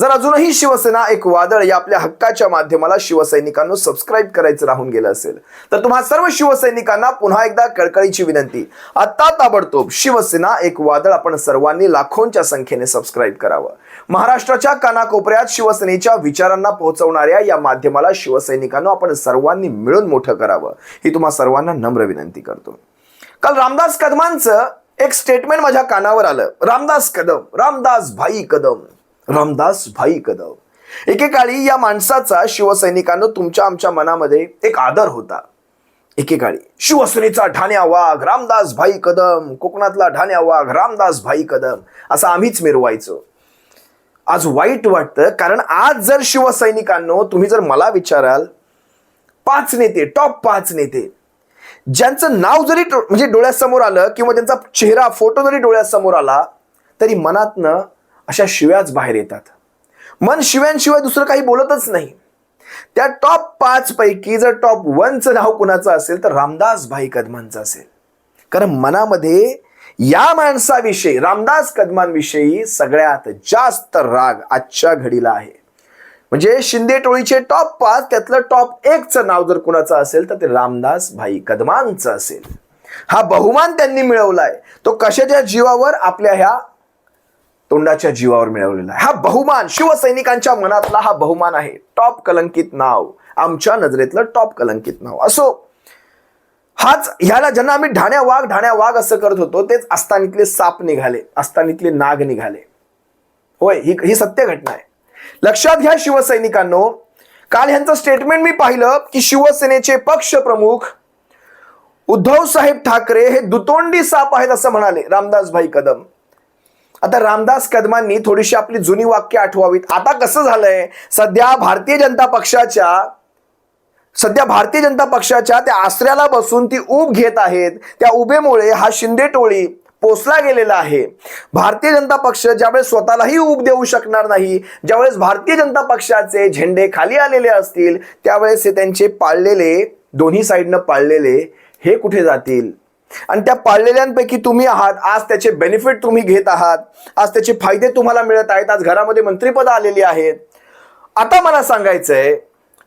जर अजूनही शिवसेना एक वादळ या आपल्या हक्काच्या माध्यमाला शिवसैनिकांना सबस्क्राईब करायचं राहून गेलं असेल तर तुम्हा सर्व शिवसैनिकांना पुन्हा एकदा कळकळीची विनंती. आता ताबडतोब शिवसेना एक वादळ आपण सर्वांनी लाखोंच्या संख्येने सबस्क्राईब करावं. महाराष्ट्राच्या कानाकोपऱ्यात शिवसेनेच्या विचारांना पोहोचवणाऱ्या या माध्यमाला शिवसैनिकांना आपण सर्वांनी मिळून मोठं करावं ही तुम्हा सर्वांना नम्र विनंती करतो. काल रामदास कदमांचं एक स्टेटमेंट माझ्या कानावर आलं. रामदास कदम रामदास भाई कदम. रामदास भाई कदम एकेकाळी या माणसाचा शिवसैनिकांनो तुमच्या आमच्या मनामध्ये एक आदर होता. एकेकाळी शिवसेनेचा ढाण्या वाघ रामदास भाई कदम कोकणातला ढाण्या वाघ रामदास भाई कदम असं आम्हीच मिरवायचो. आज वाईट वाटतं कारण आज जर शिवसैनिकांनो तुम्ही जर मला विचाराल पाच नेते टॉप पाच नेते ज्यांचं नाव जरी डो- म्हणजे डोळ्यासमोर आलं किंवा त्यांचा चेहरा फोटो जरी डोळ्यासमोर आला तरी मनातनं अशा शिव्याच बाहेर येतात. मन शिव्यांशिवाय दुसरं काही बोलतच नाही. त्या टॉप पाच पैकी जर टॉप वनचं नाव कुणाचं असेल तर रामदास भाई कदमांचं असेल. कारण मनामध्ये या माणसाविषयी रामदास कदमांविषयी सगळ्यात जास्त राग आजच्या घडीला आहे. म्हणजे शिंदे टोळीचे टॉप पाच त्यातलं टॉप एकचं नाव जर कुणाचं असेल तर ते रामदास भाई कदमांचं असेल. हा बहुमान त्यांनी मिळवलाय. तो कशाच्या जीवावर? आपल्या ह्या तोंडाच्या जीवावर मिळवलेला आहे. हा बहुमान शिवसैनिकांच्या मनातला हा बहुमान आहे. टॉप कलंकित नाव. आमच्या नजरेतलं टॉप कलंकित नाव. असो हाच ह्याला ज्यांना आम्ही ढाण्या वाघ ढाण्या वाघ असं करत होतो तेच अस्तानीतले साप निघाले अस्तानीतले नाग निघाले. होय ही ही सत्य घटना आहे. लक्षात घ्या शिवसैनिकांनो काल ह्यांचं स्टेटमेंट मी पाहिलं की शिवसेनेचे पक्ष प्रमुख उद्धव साहेब ठाकरे हे दुतोंडी साप आहेत असं म्हणाले रामदास भाई कदम. आता रामदास कदमांनी थोडीशी आपली जुनी वाक्य आठवावीत. आता कसं झालंय? सध्या भारतीय जनता पक्षाच्या सध्या भारतीय जनता पक्षाच्या त्या आसऱ्याला बसून ती ऊब घेत आहेत. त्या उभेमुळे हा शिंदे टोळी पोचला गेलेला आहे. भारतीय जनता पक्ष ज्यावेळेस स्वतःलाही ऊब देऊ शकणार नाही ज्यावेळेस भारतीय जनता पक्षाचे झेंडे खाली आलेले असतील त्यावेळेस हे त्यांचे पाळलेले दोन्ही साईडनं पाळलेले हे कुठे जातील? आणि त्या पाळलेल्यांपैकी तुम्ही आहात. आज त्याचे बेनिफिट तुम्ही घेत आहात. आज त्याचे फायदे तुम्हाला मिळत आहेत. आज घरामध्ये मंत्रीपद आलेली आहेत. आता मला सांगायचंय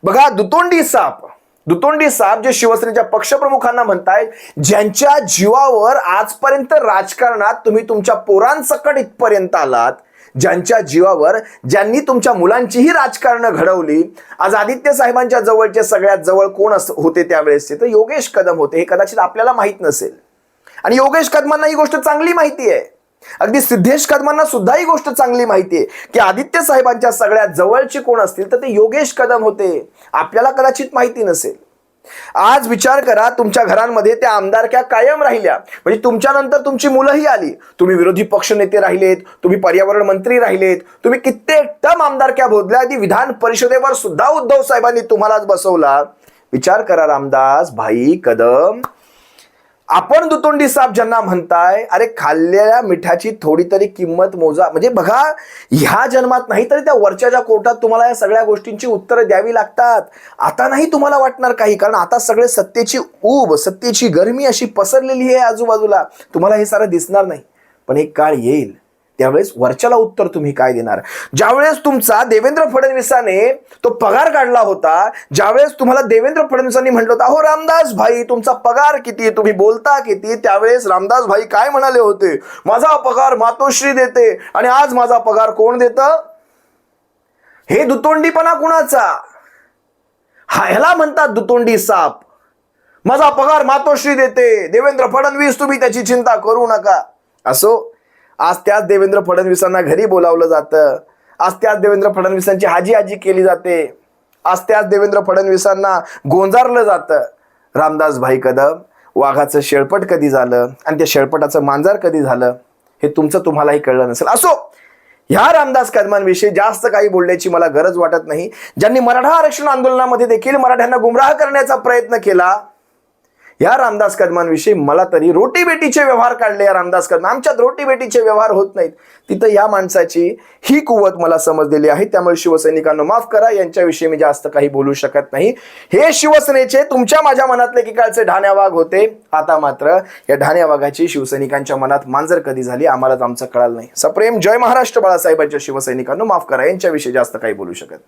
बघा दुतोंडी साप. दुतोंडी साप जे शिवसेनेच्या पक्षप्रमुखांना म्हणताय ज्यांच्या जीवावर आजपर्यंत राजकारणात तुम्ही तुमच्या पोरांसकट इथपर्यंत आलात ज्यांच्या जीवावर ज्यांनी तुमच्या मुलांचीही राजकारण घडवली. आज आदित्य साहेबांच्या जवळचे सगळ्यात जवळ कोण अस- होते त्यावेळेसचे तर योगेश कदम होते. हे कदाचित आपल्याला माहीत नसेल. आणि योगेश कदमांना ही गोष्ट चांगली माहिती आहे. अगदी सिद्धेश कदमांना सुद्धा ही गोष्ट चांगली माहिती आहे. की आदित्य साहेबांच्या सगळ्यात जवळचे कोण असतील तर ते योगेश कदम होते. आपल्याला कदाचित माहिती नसेल. आज विचार करा तुमच्या घरांमध्ये त्या आमदारक्या कायम राहिल्या. म्हणजे तुमच्यानंतर तुमची मुलंही आली. तुम्ही विरोधी पक्ष नेते राहिलेत तुम्ही पर्यावरण मंत्री राहिलेत तुम्ही कित्येक टम आमदारक्या भोदल्या आधी विधान परिषदेवर सुद्धा उद्धव साहेबांनी तुम्हालाच बसवला. विचार करा रामदास भाई कदम. आपण दुतोंडी साप ज्यांना म्हणताय अरे खाल्लेल्या मिठाची थोडी तरी किंमत मोजा. म्हणजे बघा ह्या जन्मात नाही तरी त्या वरच्या ज्या कोर्टात तुम्हाला या सगळ्या गोष्टींची उत्तरं द्यावी लागतात. आता नाही तुम्हाला वाटणार काही कारण आता सगळे सत्तेची ऊब सत्तेची गरमी अशी पसरलेली आहे आजूबाजूला. तुम्हाला हे सारं दिसणार नाही. पण एक काळ येईल. त्यावेळेस वरच्याला उत्तर तुम्ही काय देणार? ज्यावेळेस तुमचा देवेंद्र फडणवीसाने तो पगार काढला होता ज्यावेळेस तुम्हाला देवेंद्र फडणवीसांनी म्हटलं होतं अहो रामदास भाई तुमचा पगार किती तुम्ही बोलता किती त्यावेळेस रामदास भाई काय म्हणाले होते? माझा पगार मातोश्री देते आणि आज माझा पगार कोण देत? हे दुतोंडीपणा कुणाचा? हा ह्याला म्हणतात दुतोंडी साप. माझा पगार मातोश्री देते. देवेंद्र फडणवीस तुम्ही त्याची चिंता करू नका. असो आज त्याच देवेंद्र फडणवीसांना घरी बोलावलं जातं. आज त्याच देवेंद्र फडणवीसांची हाजी हाजी केली जाते. आज त्याच देवेंद्र फडणवीसांना गोंजारलं जातं. रामदास भाई कदम वाघाचं शेळपट कधी झालं आणि त्या शेळपटाचं मांजार कधी झालं हे तुमचं तुम्हालाही कळलं नसेल. असो ह्या रामदास कदमांविषयी जास्त काही बोलण्याची मला गरज वाटत नाही. ज्यांनी मराठा आरक्षण आंदोलनामध्ये देखील मराठ्यांना गुमराह करण्याचा प्रयत्न केला या रामदास कदमांविषयी मला तरी रोटीबेटीचे व्यवहार काढले या रामदास कदम. आमच्यात रोटीबेटीचे व्यवहार होत नाहीत. तिथं या माणसाची ही कुवत मला समजलेली आहे. त्यामुळे शिवसैनिकांना माफ करा. यांच्याविषयी मी जास्त काही बोलू शकत नाही. हे शिवसेनेचे तुमच्या माझ्या मनातले किकाळचे कालचे ढाण्या वाघ होते? आता मात्र या ढाण्या वाघाची शिवसैनिकांच्या मनात मांजर कधी झाली? आम्हालाच आमचं कळालं नाही. सप्रेम जय महाराष्ट्र बाळासाहेबांच्या शिवसैनिकांना माफ करा. यांच्याविषयी जास्त काही बोलू शकत